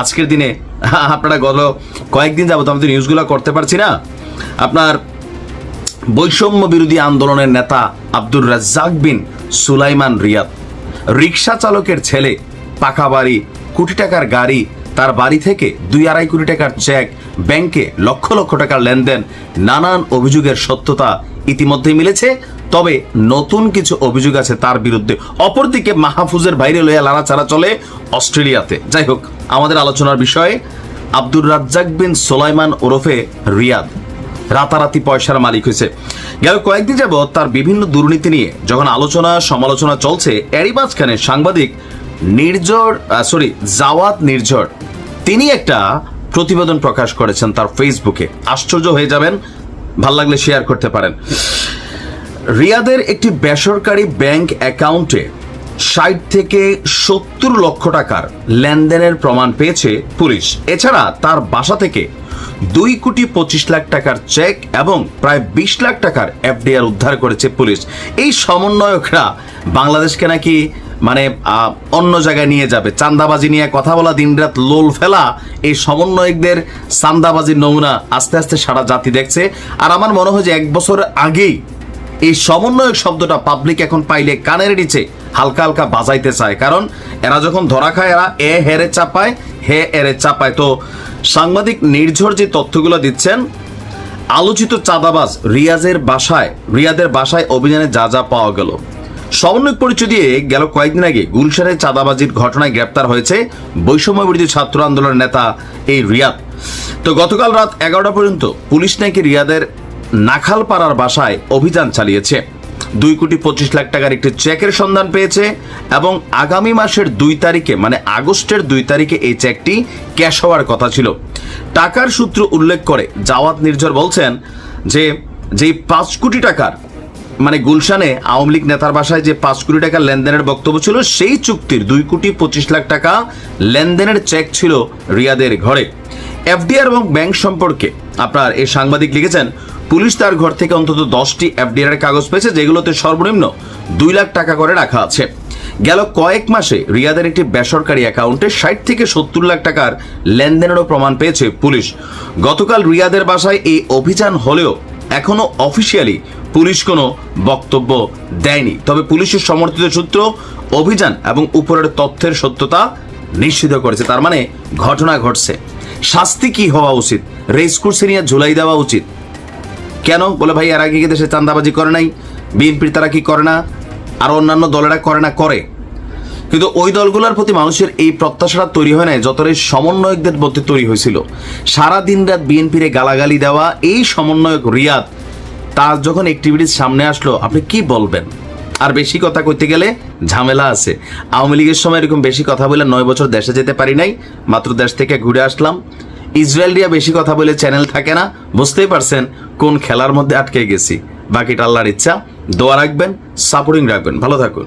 আজকের দিনে, আপনারা গত কয়েকদিন যাবত আমি তো নিউজগুলো করতে পারছি না। আপনার বৈষম্য বিরোধী আন্দোলনের নেতা আব্দুর রাজ্জাক বিন সুলাইমান রিয়াদ রিক্সা চালকের ছেলে, পাকা বাড়ি, কোটি টাকার গাড়ি, তার বাড়ি থেকে দুই আড়াই কোটি টাকার চেক ব্যাংকে লক্ষ লক্ষ টাকার লেনদেন, নানান অভিযোগের সত্যতা ইতিমধ্যেই মিলেছে। তবে নতুন কিছু অভিযোগ আছে তার বিরুদ্ধে। অপরদিকে মাহফুজের বাইরে লইয়া লাড়াচাড়া চলে অস্ট্রেলিয়াতে। যাই হোক, আমাদের আলোচনার বিষয়ে, আব্দুর রাজ্জাক বিন সোলাইমান ওরফে রিয়াদ। রাতারাতি পয়সার মালিক হয়েছে। গেল কয়েকদিন যাবৎ তার বিভিন্ন দুর্নীতি নিয়ে যখন আলোচনা, সমালোচনা চলছে, এরই মাঝখানে সাংবাদিক নির্ঝর সরি জাওয়াত নির্ঝর, তিনি একটা প্রতিবেদন প্রকাশ করেছেন তার ফেসবুকে আশ্চর্য হয়ে যাবেন, ভালো লাগলে শেয়ার করতে পারেন। রিয়াদের একটি বেসরকারি ব্যাংক অ্যাকাউন্টে ষাট থেকে সত্তর লক্ষ টাকার লেনদেনের প্রমাণ পেয়েছে পুলিশ। এছাড়া তার বাসা থেকে দুই কোটি পঁচিশ লাখ টাকার চেক এবং প্রায় বিশ লাখ টাকার এফডিআর উদ্ধার করেছে পুলিশ। এই সমন্বয়করা বাংলাদেশকে নাকি মানে অন্য জায়গায় নিয়ে যাবে। চান্দাবাজি নিয়ে কথা বলা, দিনরাত লোল ফেলা, এই সমন্বয়কদের চান্দাবাজির নমুনা আস্তে আস্তে সারা জাতি দেখছে। আর আমার মনে হয় যে এক বছর আগেই এই সমন্বয়ক শব্দটা পাবলিক এখন পাইলে কানের নিচে হালকা হালকা বাজাইতে চায়। কারণ এরা যখন ধরা খায়, এরা এ হেরে চাপায়, হে এরে চাপায়। তো সাংবাদিক নির্ঝর যে তথ্যগুলো দিচ্ছেন, আলোচিত চাঁদাবাজ রিয়াজের বাসায়, রিয়াদের বাসায় অভিযানে যা যা পাওয়া গেল। সমন্বয়ক পরিচয় দিয়ে গেল কয়েকদিন আগে গুলশানে চাঁদাবাজির ঘটনায় গ্রেপ্তার হয়েছে বৈষম্য বিরোধী ছাত্র আন্দোলনের নেতা এই রিয়াদ। তো গতকাল রাত এগারোটা পর্যন্ত পুলিশ নাকি রিয়াদের নাখালপাড়ার বাসায় অভিযান চালিয়েছে। দুই কোটি পঁচিশ লাখ টাকার একটি চেকের সন্ধান পেয়েছে এবং আগামী মাসের দুই তারিখে মানে আগস্টের দুই তারিখে এই চেকটি ক্যাশ হওয়ার কথা ছিল। টাকার সূত্র উল্লেখ করে জাওয়াত নির্ঝর বলছেন যে, যেই পাঁচ কোটি টাকার মানে গুলশানে আওয়ামী লীগ নেতার বাসায় যে পাঁচ কোটি টাকার লেনদেনের বক্তব্য ছিল, সেই চুক্তির দুই কোটি পঁচিশ লাখ টাকা লেনদেনের চেক ছিল রিয়াদের ঘরে। এফডিআর এবং ব্যাংক সম্পর্কে আপনার এই সাংবাদিক লিখেছেন পুলিশ তার ঘর থেকে অন্তত দশটি এফডিআর কাগজ পেয়েছে, যেগুলোতে সর্বনিম্ন দুই লাখ টাকা করে রাখা আছে। গেল কয়েক মাসে রিয়াদের একটি বেসরকারি অ্যাকাউন্টে ষাট থেকে সত্তর লাখ টাকার লেনদেনেরও প্রমাণ পেয়েছে পুলিশ। গতকাল রিয়াদের বাসায় এই অভিযান হলেও এখনও অফিসিয়ালি পুলিশ কোনো বক্তব্য দেয়নি। তবে পুলিশের সমর্থিত সূত্র অভিযান এবং উপরের তথ্যের সত্যতা নিশ্চিত করেছে। তার মানে ঘটনা ঘটছে। শাস্তি কি হওয়া উচিত? রেস কোর্সে নিয়ে ঝুলাই দেওয়া উচিত? কেন? বলে ভাই, এর আগে কি দেশে চান্দাবাজি করে নাই? বিএনপির তারা কি করে না? আর অন্যান্য দলেরা করে না, করে। কিন্তু ওই দলগুলোর প্রতি মানুষের এই প্রত্যাশাটা তৈরি হয় নাই, যতটা সমন্বয়কদের মধ্যে তৈরি হয়েছিল। সারা দিন রাত বিএনপিরে গালাগালি দেওয়া, এই সমন্বয়ক রিয়াদ, তার যখন অ্যাক্টিভিটিস সামনে আসলো, আপনি কি বলবেন? আর বেশি কথা কইতে গেলে ঝামেলা আছে। আওয়ামী লীগের সময় এরকম বেশি কথা বলে নয় বছর দেশে যেতে পারি নাই, মাত্র দেশ থেকে ঘুরে আসলাম। ইসরায়েল দিয়া বেশি কথা বলে চ্যানেল থাকে না, বুঝতেই পারছেন কোন খেলার মধ্যে আটকে গেছি। বাকিটা আল্লাহর ইচ্ছা। দোয়া রাখবেন সাপোর্টিং রাখবেন। ভালো থাকুন।